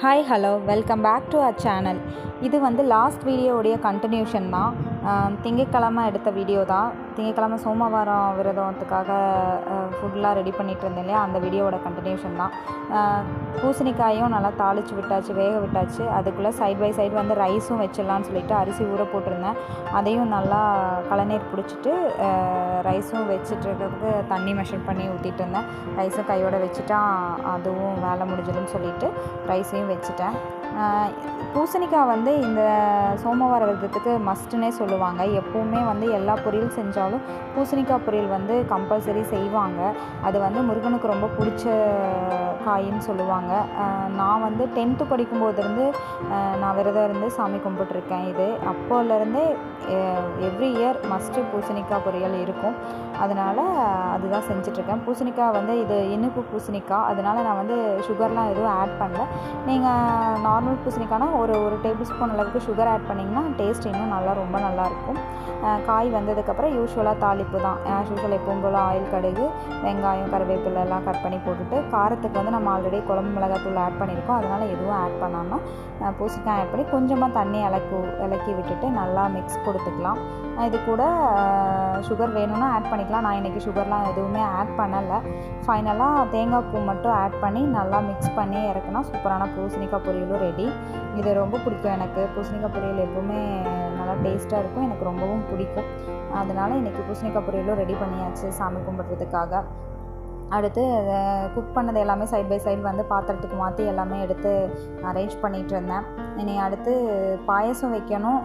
Hi hello welcome back to our channel இது வந்து last வீடியோவுடைய continuation தான். ஆஹ் திங்கட்கிழமை எடுத்த வீடியோ தான். திங்கட்கிழமை சோமவாரம் விரதத்துக்காக ஃபுட்லாம் ரெடி பண்ணிகிட்டு இருந்தேன் இல்லையா? அந்த வீடியோவோட கண்டினியூஷன் தான். பூசணிக்காயும் நல்லா தாளித்து விட்டாச்சு வேக விட்டாச்சு. அதுக்குள்ளே சைட் பை சைடு வந்து ரைஸும் வச்சிடலான்னு சொல்லிட்டு அரிசி ஊற போட்டிருந்தேன். அதையும் நல்லா கலநீர் பிடிச்சிட்டு ரைஸும் வச்சுட்டு இருக்கிறதுக்கு தண்ணி மெஷர் பண்ணி ஊற்றிட்டு இருந்தேன். ரைஸும் கையோடு வச்சுட்டா அதுவும் வேலை முடிஞ்சிடும்னு சொல்லிட்டு ரைஸையும் வச்சுட்டேன். பூசணிக்காய் வந்து இந்த சோமவார விரதத்துக்கு மஸ்ட்டுன்னே சொல்லுவாங்க. எப்போவுமே வந்து எல்லா பொரியல் செஞ்சாலும் பூசணிக்காய் பொரியல் வந்து கம்பல்சரி செய்வாங்க. அது வந்து முருகனுக்கு ரொம்ப பிடிச்ச காயின்னு சொல்லுவாங்க. நான் வந்து டென்த்து படிக்கும்போதுலேருந்து நான் விரதம் இருந்து சாமி கும்பிட்டுருக்கேன் இது. அப்போலேருந்தே எவ்ரி இயர் மஸ்ட்டு பூசணிக்காய் பொரியல் இருக்கும். அதனால் அதுதான் செஞ்சிட்ருக்கேன் பூசணிக்காய் வந்து இது இனிப்பு பூசணிக்காய். அதனால் நான் வந்து சுகர்லாம் எதுவும் ஆட் பண்ணல. நீங்கள் நார்மல் பூசணிக்கான ஒரு ஒரு டேபிள் ஸ்பூன் அளவுக்கு சுகர் ஆட் பண்ணிங்கன்னா டேஸ்ட் இன்னும் நல்லா ரொம்ப நல்லாயிருக்கும் காய் வந்ததுக்கப்புறம் யூஸ்வலாக தாளிப்பு தான். ஆஸ் யூஸ்வல் எப்பவும் போல் ஆயில் கடுகு வெங்காயம் கருவேப்பிலை எல்லாம் கட் பண்ணி போட்டுட்டு காரத்துக்கு வந்து நம்ம ஆல்ரெடி குழம்பு மிளகாத்தூள் ஆட் பண்ணியிருக்கோம். அதனால் எதுவும் ஆட் பண்ணாமல் பூசணிக்காய் ஆட் பண்ணி கொஞ்சமாக தண்ணி இலக்கு இலக்கி விட்டுட்டு நல்லா மிக்ஸ் கொடுத்துக்கலாம். இது கூட சுகர் வேணும்னா ஆட் பண்ணிக்கலாம். நான் இன்றைக்கி சுகர்லாம் எதுவுமே ஆட் பண்ணலை. ஃபைனலாக தேங்காய் பூ மட்டும் ஆட் பண்ணி நல்லா மிக்ஸ் பண்ணி இறக்குனா சூப்பரான பூசணிக்காய் பொரியலும் ரெடி இது ரொம்ப பிடிக்கும் எனக்கு. பூசணிக்காய் பொரியல் எப்போவுமே நல்லா டேஸ்ட்டாக இருக்கும். எனக்கு ரொம்பவும் பிடிக்கும். அதனால் இன்றைக்கி பூசணிக்காய் பொரியலும் ரெடி பண்ணியாச்சு சாமி கும்பிட்றதுக்காக. அடுத்து குக் பண்ணது எல்லாமே சைட் பை சைடு வந்து பாத்திரத்துக்கு மாற்றி எல்லாமே எடுத்து அரேஞ்ச் பண்ணிகிட்டு இருந்தேன். இனி அடுத்து பாயசம் வைக்கணும்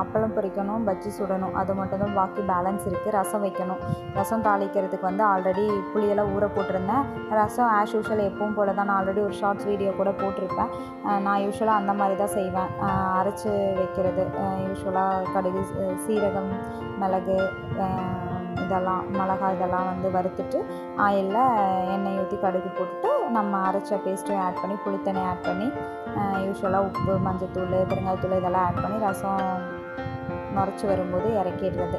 அப்பளம் பொரிக்கணும் பஜ்ஜி சுடணும். அது மட்டும்தான் பாக்கி பேலன்ஸ் இருக்குது ரசம் வைக்கணும். ரசம் தாளிக்கிறதுக்கு வந்து ஆல்ரெடி புளியெல்லாம் ஊற போட்டிருந்தேன். ரசம் ஆஸ் யூஷுவல் எப்பவும் போல தான் நான் ஆல்ரெடி ஒரு ஷார்ட்ஸ் வீடியோ கூட போட்டிருப்பேன். நான் யூஸ்வலாக அந்த மாதிரி தான் செய்வேன். அரைச்சி வைக்கிறது யூஸ்வலாக கடுகு சீரகம் மிளகு இதெல்லாம் மிளகா இதெல்லாம் வந்து வறுத்துட்டு ஆயிலில் எண்ணெய் ஊற்றி கடுகு போட்டுட்டு நம்ம அரைச்ச பேஸ்ட்டும் ஆட் பண்ணி புளித்தண்ணி ஆட் பண்ணி யூஸ்வலாக உப்பு மஞ்சத்தூள் பெருங்காயத்தூள் இதெல்லாம் ஆட் பண்ணி ரசம் நுரைச்சி வரும்போது இறக்கிடுறது.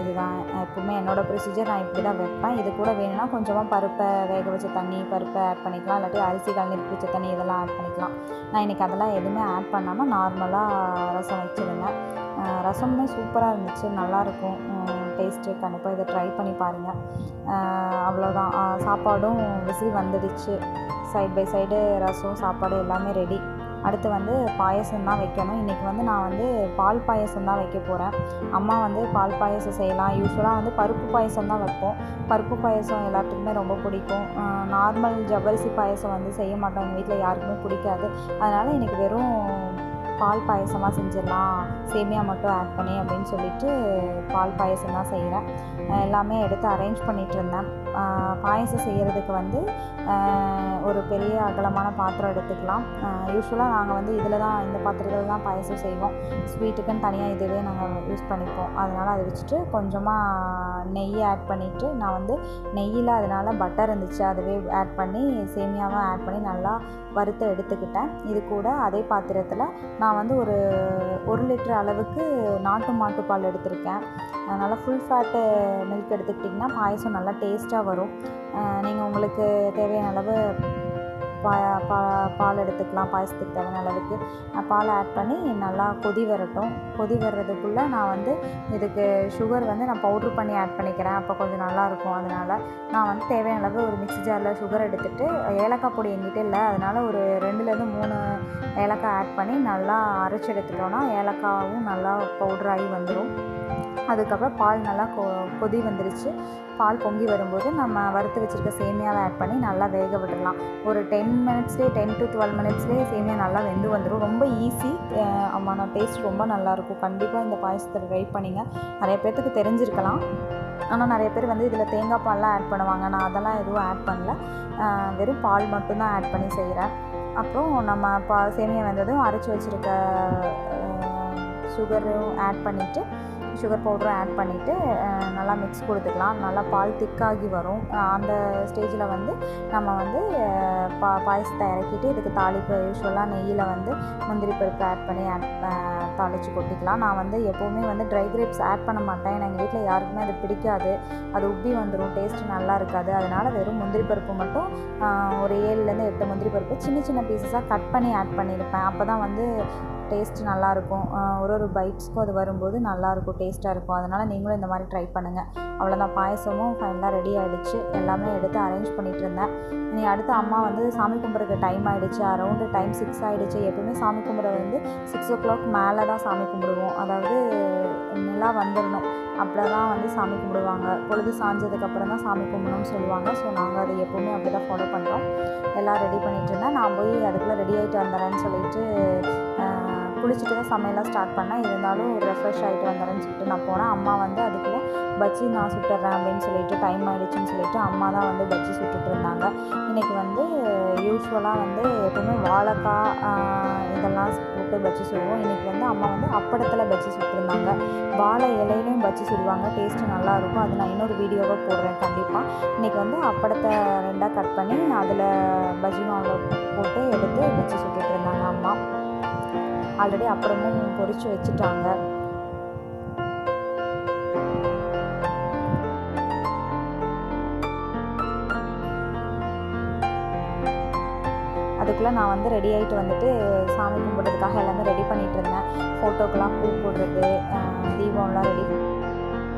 இதுதான். எப்பவுமே என்னோடய ப்ரொசீஜர் நான் இப்படி தான் வைப்பேன். இது கூட வேணும்னா கொஞ்சமாக பருப்பை வேக வச்ச தண்ணி பருப்பை ஆட் பண்ணிக்கலாம். இல்லாட்டி அரிசி கலந்து பிடிச்ச தண்ணி இதெல்லாம் ஆட் பண்ணிக்கலாம். நான் இன்றைக்கி அதெல்லாம் எதுவுமே ஆட் பண்ணாமல் நார்மலாக ரசம் வச்சுருந்தேன். ரசமுமே சூப்பராக இருந்துச்சு. நல்லாயிருக்கும் டேஸ்ட்டு கண்டிப்பாக இதை ட்ரை பண்ணி பாருங்கள் அவ்வளோதான் சாப்பாடும் விசில் வந்துடுச்சு. சைட் பை சைடு ரசம் சாப்பாடு எல்லாமே ரெடி அடுத்து வந்து பாயசம் தான் வைக்கணும். இன்றைக்கி வந்து நான் வந்து பால் பாயசம் தான் வைக்க போகிறேன் அம்மா வந்து பால் பாயசம் செய்யலாம். யூஸ்வலாக வந்து பருப்பு பாயசம் தான் வைப்போம். பருப்பு பாயசம் எல்லாத்துக்குமே ரொம்ப பிடிக்கும். நார்மல் ஜவ்வரிசி பாயசம் வந்து செய்ய மாட்டோம். எங்கள் வீட்டில் யாருக்குமே பிடிக்காது. அதனால் இன்றைக்கி வெறும் பால் பாயசமாக செஞ்சிடலாம். சேமியா மட்டும் ஆட் பண்ணி அப்படின்னு சொல்லிட்டு பால் பாயசம் தான் செய்கிறேன் எல்லாமே எடுத்து அரேஞ்ச் பண்ணிகிட்டு இருந்தேன். பாயசம் செய்கிறதுக்கு வந்து ஒரு பெரிய அகலமான பாத்திரம் எடுத்துக்கலாம். யூஸ்வலாக நாங்கள் வந்து இதில் தான் இந்த பாத்திரத்தில் தான் பாயசம் செய்வோம். ஸ்வீட்டுக்குன்னு தனியாக இதுவே நாங்கள் யூஸ் பண்ணிப்போம். அதனால் அதை வச்சுட்டு கொஞ்சமாக நெய் ஆட் பண்ணிவிட்டு நான் வந்து நெய்யில் அதனால் பட்டர் இருந்துச்சு அதுவே ஆட் பண்ணி சேமியாவும் ஆட் பண்ணி நல்லா வறுத்து எடுத்துக்கிட்டேன். இது கூட அதே பாத்திரத்தில் நான் வந்து ஒரு ஒரு லிட்டர் அளவுக்கு நாட்டு மாட்டுப்பால் எடுத்திருக்கேன். அதனால் ஃபுல் ஃபேட்டு மில்க் எடுத்துக்கிட்டிங்கன்னா பாயசம் நல்லா டேஸ்ட்டாக வரும். நீங்கள் உங்களுக்கு தேவையான அளவு பா பா பால் எடுத்துக்கலாம் பாயசத்துக்கு தேவையான அளவுக்கு. பால் ஆட் பண்ணி நல்லா கொதி வரட்டும். கொதி வர்றதுக்குள்ளே நான் வந்து இதுக்கு சுகர் வந்து நான் பவுட்ரு பண்ணி ஆட் பண்ணிக்கிறேன். அப்போ கொஞ்சம் நல்லாயிருக்கும் அதனால் நான் வந்து தேவையான அளவு ஒரு மிக்ஸி ஜாரில் சுகர் எடுத்துகிட்டு ஏலக்காய் பொடி எங்கிட்ட இல்லை. அதனால் ஒரு ரெண்டுலேருந்து மூணு ஏலக்காய் ஆட் பண்ணி நல்லா அரைச்சி எடுத்துட்டோன்னா ஏலக்காவும் நல்லா பவுட்ராகி வந்துடும் அதுக்கப்புறம் பால் நல்லா கொ கொதி வந்துருச்சு. பால் பொங்கி வரும்போது நம்ம வறுத்து வச்சுருக்க சேமியாவை ஆட் பண்ணி நல்லா வேக விடலாம். ஒரு டென் மினிட்ஸ்லேயே டென் டு டுவெல் மினிட்ஸ்லேயே சேமியா நல்லா வெந்து வந்துடும் ரொம்ப ஈஸி ஆமாம் டேஸ்ட் ரொம்ப நல்லாயிருக்கும் கண்டிப்பாக இந்த பாயசத்தை ட்ரை பண்ணிங்க. நிறைய பேர்த்துக்கு தெரிஞ்சிருக்கலாம். ஆனால் நிறைய பேர் வந்து இதில் தேங்காய் பால்லாம் ஆட் பண்ணுவாங்க. நான் அதெல்லாம் எதுவும் ஆட் பண்ணல. வெறும் பால் மட்டும்தான் ஆட் பண்ணி செய்கிறேன் அப்புறம் நம்ம பா சேமியா வெந்ததும் அரைச்சி வச்சுருக்க சுகரும் ஆட் பண்ணிவிட்டு சுகர் பவுடரும் ஆட் பண்ணிவிட்டு நல்லா மிக்ஸ் கொடுத்துக்கலாம். நல்லா பால் திக்காகி வரும். அந்த ஸ்டேஜில் வந்து நம்ம வந்து பா பாயசத்தை இறக்கிட்டு இதுக்கு தாளிப்பு யூஸ்வலாக நெய்யில் வந்து முந்திரி பருப்பு ஆட் பண்ணி ஆட் தாளித்து கொட்டிக்கலாம். நான் வந்து எப்போவுமே வந்து ட்ரை கிரேப்ஸ் ஆட் பண்ண மாட்டேன். எங்கள் வீட்டில் யாருக்குமே அது பிடிக்காது. அது உப்பி வந்துடும் டேஸ்ட் நல்லா இருக்காது. அதனால் வெறும் முந்திரி பருப்பு மட்டும் ஒரு ஏழுலேருந்து எட்டு முந்திரி பருப்பு சின்ன சின்ன பீசஸாக கட் பண்ணி ஆட் பண்ணியிருப்பேன் அப்போ தான் வந்து டேஸ்ட் நல்லாயிருக்கும். ஒரு ஒரு பைட்ஸ்க்கும் அது வரும்போது நல்லாயிருக்கும் டேஸ்ட்டாக இருக்கும். அதனால் நீங்களும் இந்த மாதிரி ட்ரை பண்ணுங்கள் அவ்வளோதான் பாயசமும் ஃபைனலாக ரெடி ஆகிடுச்சு எல்லாமே எடுத்து அரேஞ்ச் பண்ணிகிட்டு இருந்தேன். நீ அடுத்து அம்மா வந்து சாமி கும்பிட்றதுக்கு டைம் ஆகிடுச்சு அரௌண்டு டைம் சிக்ஸ் ஆகிடுச்சு எப்பவுமே சாமி கும்பிட வந்து சிக்ஸ் ஓ கிளாக் மேலே தான் சாமி கும்பிடுவோம். அதாவது நிலா வந்துடணும் அப்படி தான் வந்து சாமி கும்பிடுவாங்க. பொழுது சாஞ்சதுக்கப்புறம் தான் சாமி கும்பிடணும்னு சொல்லுவாங்க. ஸோ நாங்கள் அதை எப்போவுமே அப்படி தான் ஃபாலோ பண்ணுறோம் எல்லாம் ரெடி பண்ணிகிட்டு இருந்தேன். நான் போய் அதுக்குள்ளே ரெடி ஆகிட்டு வந்துடுறேன்னு சொல்லிட்டு குளிச்சுட்டு தான் சமையலாம் ஸ்டார்ட் பண்ணேன். இருந்தாலும் ரெஃப்ரெஷ் ஆகிட்டு வந்துடுறேன்னு சொல்லிட்டு நான் போனேன். அம்மா வந்து அதுக்குள்ளே பஜ்ஜி நான் சுட்டுறேன் அப்படின்னு சொல்லிட்டு டைம் ஆகிடுச்சின்னு சொல்லிட்டு அம்மா தான் வந்து பஜ்ஜி சுட்டுட்டு இருந்தாங்க. இன்றைக்கி வந்து யூஸ்வலாக வந்து எப்பவுமே வாழைக்காய் இதெல்லாம் போட்டு பஜ்ஜி சுடுவோம். இன்றைக்கி வந்து அம்மா வந்து அப்படத்தில் பஜ்ஜி சுட்டுருந்தாங்க. வாழை இலையிலையும் பஜ்ஜி சுடுவாங்க. டேஸ்ட்டு நல்லாயிருக்கும் அது நான் இன்னொரு வீடியோவாக போடுறேன் கண்டிப்பாக இன்றைக்கி வந்து அப்படத்தை ரெண்டாக கட் பண்ணி அதில் பஜ்ஜி மாவில் போட்டு எடுத்து பஜ்ஜி சுட்டுட்டு இருந்தாங்க அம்மா. ஆல்ரெடி அப்புறமும் பொறிச்சு வச்சுட்டாங்க. அதுக்குள்ளே நான் வந்து ரெடி ஆகிட்டு வந்துட்டு சாமி கும்பிட்றதுக்காக எல்லாமே ரெடி பண்ணிகிட்டு இருந்தேன். ஃபோட்டோக்கெலாம் பூ போடுறது தீபம்லாம் ரெடி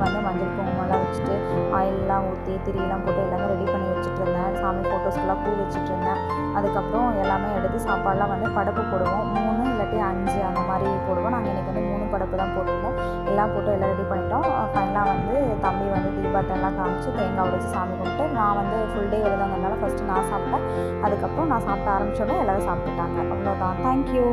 வந்து மஞ்சள் குங்குமம்லாம் வச்சுட்டு ஆயிலெலாம் ஊற்றி திரியெல்லாம் போட்டு எல்லாமே ரெடி பண்ணி வச்சுட்டு இருந்தேன் சாமி ஃபோட்டோஸ்க்கெல்லாம் பூ வச்சுட்டு இருந்தேன் அதுக்கப்புறம் எல்லாமே எடுத்து சாப்பாடெலாம் வந்து படப்பு போடுவோம். மூணு இல்லாட்டி அஞ்சு அந்த மாதிரி போடுவோம். நாங்கள் இன்றைக்கி வந்து மூணு படப்பு தான் போட்டிருந்தோம் எல்லாம் போட்டு எல்லாம் ரெடி பண்ணிட்டோம். ஃபைனலாக வந்து தம்பி வந்து தீபாட்டெல்லாம் காமிச்சு தேங்காய் உடைச்சி சாமி கும்பிட்டு நான் வந்து ஃபுல் டே விரதங்கிறதுனால ஃபஸ்ட்டு நான் சாப்பிட்டேன். அதுக்கப்புறம் நான் சாப்பிட ஆரம்பித்தோடனே எல்லோரும் சாப்பிட்டுட்டாங்க. அவ்வளோதான் தேங்க்யூ